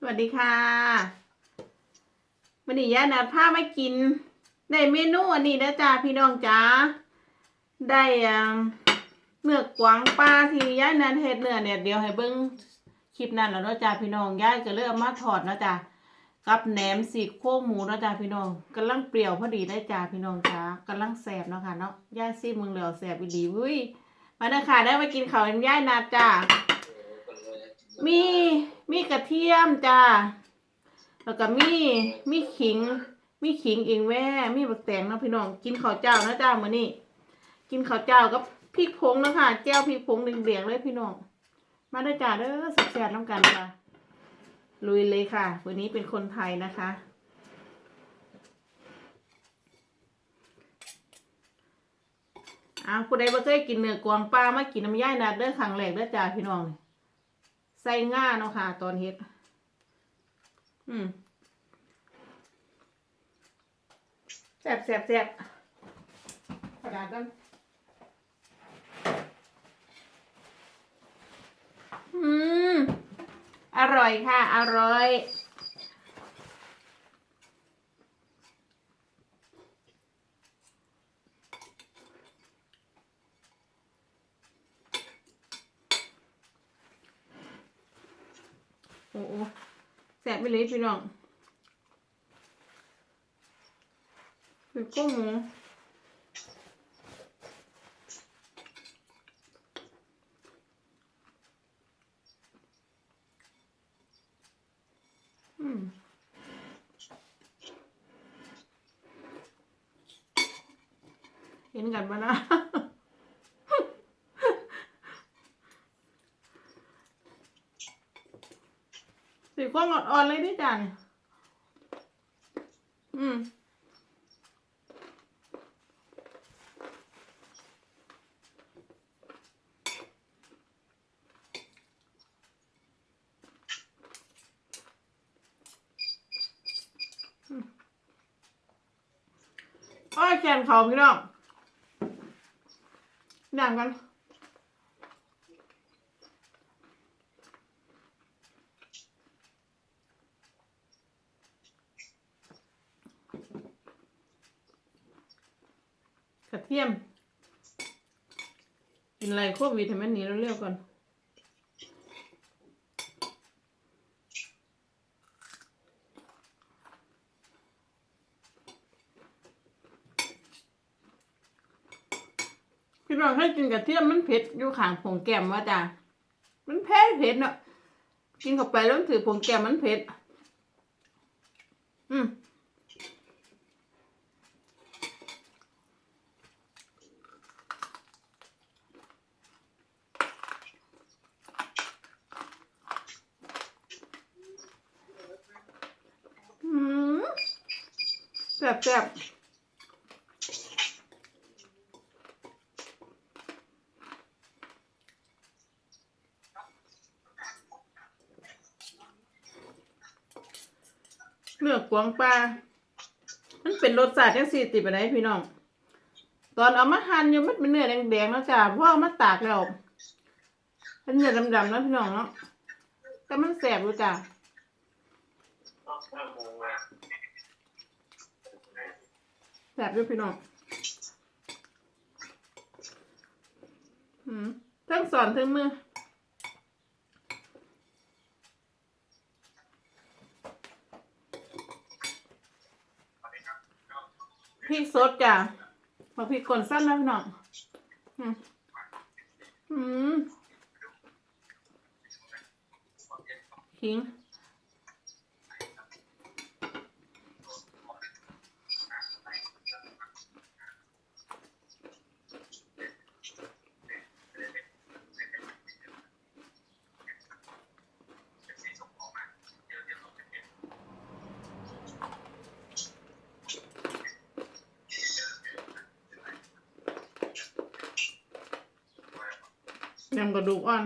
สวัสดีค่ะวันนี้ย่านัดพามากิน ได้เมนูอันนี้นะจ้าพี่น้องจ้าได้เนื้อกวางปลาที่ย่านัดเฮ็ดเนื้อเนี่ยเดี๋ยวให้เบิ้งคลิปนั้นแล้วนะจ้าพี่น้องย่าก็เลยเอามาถอดนะจ้ากับแหนมสีโครงหมูนะจ้าพี่น้องกำลังเปรี้ยวพอดีได้จ้าพี่น้องจ้ากำลังแสบเนาะค่ะเนาะย่าซีมึงเหลียวแสบอีดีวุ้ยมาเด้อค่ะได้มากินข้าวกันย่านัดจ้า มีมีกระเทียมจ้าแล้วก็มีมีขิง มีขิงเองแว่มีบักแตงเนาะพี่น้องกินข้าวเจ้านะจ้ามื้อนี้กินข้าวเจ้ากับพริกผงนะค่ะแจ่วพริกผงแดงๆเลยพี่น้องมาได้อจ้าเด้อสับแซ่บน้ำกันค่ะ ลุยเลยค่ะ วันนี้เป็นคนไทยนะคะ อ้าวผู้ใดบ่เคยกินเนื้อกวางปลามากินน้ำย่ายนาเด้อครั้งแรกเด้อจ้าพี่น้อง ใส่ง่าเนาะค่ะ ตอนเฮ็ด อืมแซบแซบแซบกระดาษกันอืม อร่อยค่ะ อร่อย อ้โหแซ่บไปเลยพี่น้องคือกุ้งหมูอืมเห็นกันปะนะ สีข้องอ่อนๆเลยดิจ้าเนี่ยอืมโอ้ยแขนเขาพี่น้องอย่างกัน กระเทียม กินอะไรโควิดทำไมหนีเร็วๆก่อนพี่น้องให้กินกระเทียมมันเผ็ดอยู่ข้างผงแก้มว่าจ้ะมันเผ็ดเผ็ดเนาะกินเข้าไปแล้วถือผงแก้มมันเผ็ด อืม อืม แซ่บแซ่บเนื้อกวางปลา มันเป็นรสชาติจังสี่ติดไปไหนพี่น้อง ตอนเอามาหั่นยู่มันเป็นเนื้อแดงๆแล้วจ้ะเพราะเอามาตากแล้วเป็นเนื้อดำๆแล้วพี่น้องเนาะ แต่มันแสบอยู่จ้ะ แสบด้วยพี่น้องอืมทั้งสอนทั้งมือพริกสดจ้ะมาพริกก่อนสั้นนะพี่น้องอืมอืมขิง ยำกระดูกอ่อน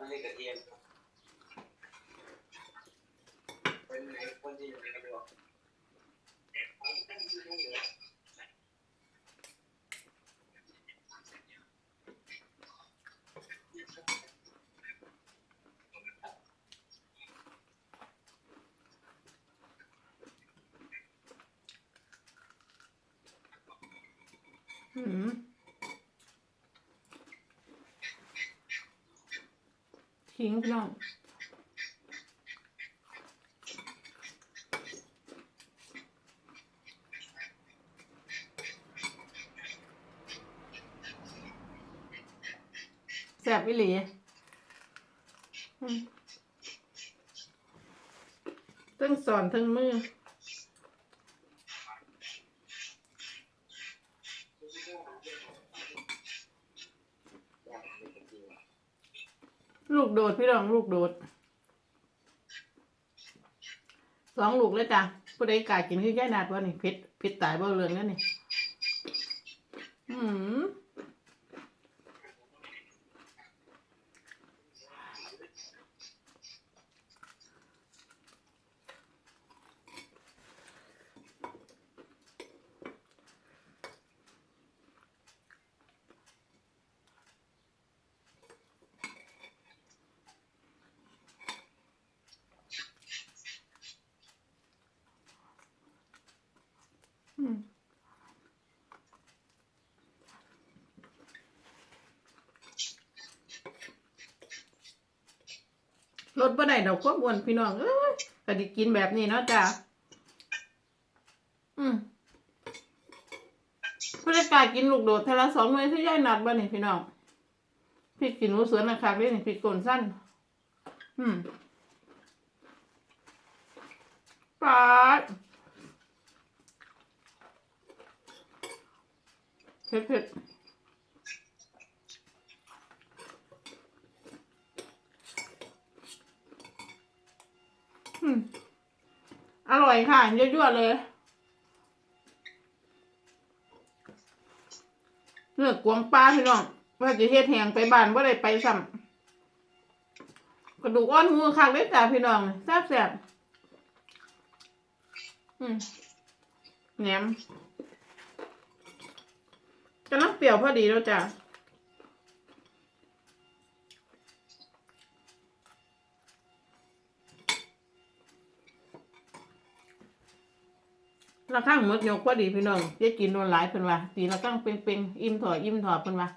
ไม่ใช่กระเทียมเป็นไหนคนที่อยู่ในกระบอก อืม ทิ้งพี่น้องแซ่บอีหลีอืมทั้งสอนทั้งมือ ลูกโดดพี่รองลูกโดดสองลูกเลยจ้ะผู้ใดกล้ากินคือย่ายนาดวะนี่พิษพิษตายบ่เรืองนั่นนี่อืม อืมรถบ่ได้ดอกควบวนพี่น้องเอ้ยก็ดิกินแบบนี้เนาะจ้ะอืมผู้ใดกากินลูกโดดทละสองหน่วยที่ย่ายนัดบ่นี่พี่น้องพริกกินหนูสวนนะครับนี่พริกโกนสั้น อืมปาด เผ็ดเผ็ดอร่อยค่ะ ยั่วๆเลยเนื้อกวางปลาพี่น้องว่าจะเฮ็ดแหงไปบ้านว่าได้ไปซ้ำกระดูกอ่อนหมูคักเลยจ้ะพี่น้องแซ่บๆอืมแหนม กำลังเปรี้ยวพอดีแล้วจ้ะละข้างมดยกพอดีพี่น้องจะกินโดนหลายเพิ่นว่าตีละข้างเป่งๆอิ่มถออิ่มถอเพิ่นว่า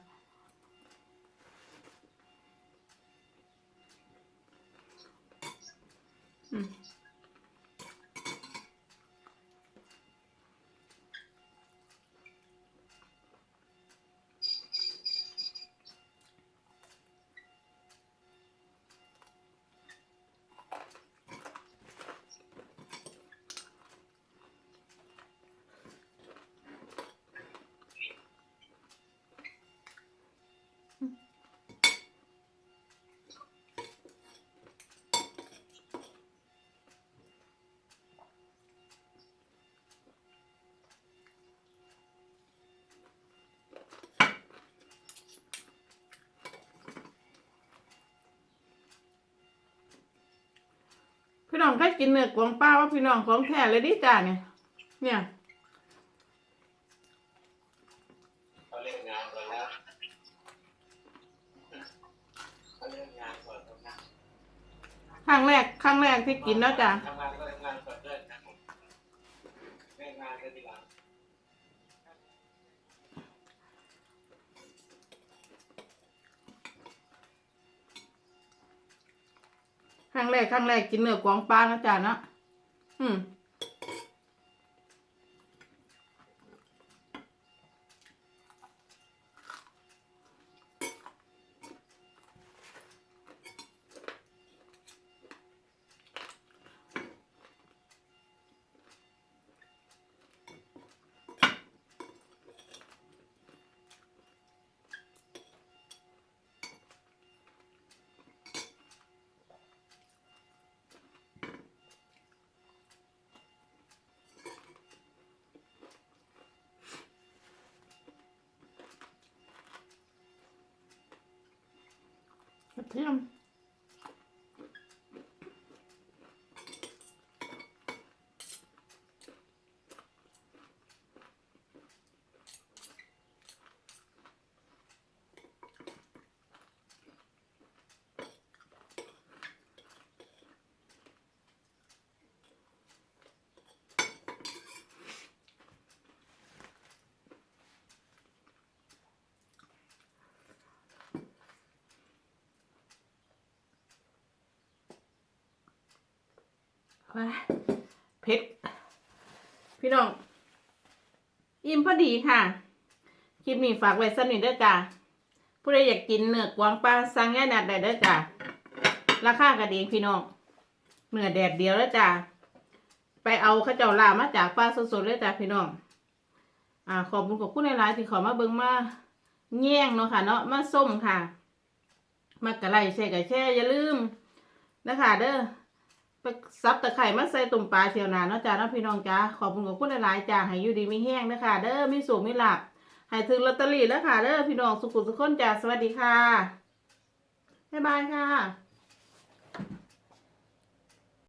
อืม น้องใครกินเนื้อกวางป้าว่าพี่น้องของแท้เลยดิจ้าเนี่ย เนี่ยครั้งแรกครั้งแรกที่กินแล้วจ้ะ ทำงานก็ทำงานก่อนเลิกนะเล่งานก็ทีหลัง ครั้งแรกครั้งแรกกินเนื้อกวางปลานะจ๊ะเนาะอืม ก เทียมไปเผ็ดพี่น้อง อิ่มพอดีค่ะ คลิปนี้ฝากไว้สนิทเด้อจ้าผู้ใดอยากกินเนื้อกวางปลาสั่งง่ายนัดได้เด้อจ้าราคาก็ดีพี่น้องเนื้อแดดเดียวแล้วจ้าไปเอาข้าวเจ้าลามาจากปลาสดๆเลยจ้าพี่น้องอ่าขอบคุณขอบคุณหลายๆที่ขอมาเบิ่งมาแย่งเนาะค่ะ เนาะมาส้มค่ะ มากระไรแช่กระแช่อย่าลืมนะคะเด้อ ไปซับตะไคร่มาใส่ตุ่มปลาเชียวนาเนาะจ้าเนาะพี่น้องจ้าขอบคุณขอบคุณหลายๆจ้าให้อยู่ดีไม่แห้งนะคะเด้อมีสูงมีหลับให้ถึงลอตเตอรี่แล้วค่ะเด้อพี่น้องสุขุมสุขคนจ้าสวัสดีค่ะบ๊ายบายค่ะ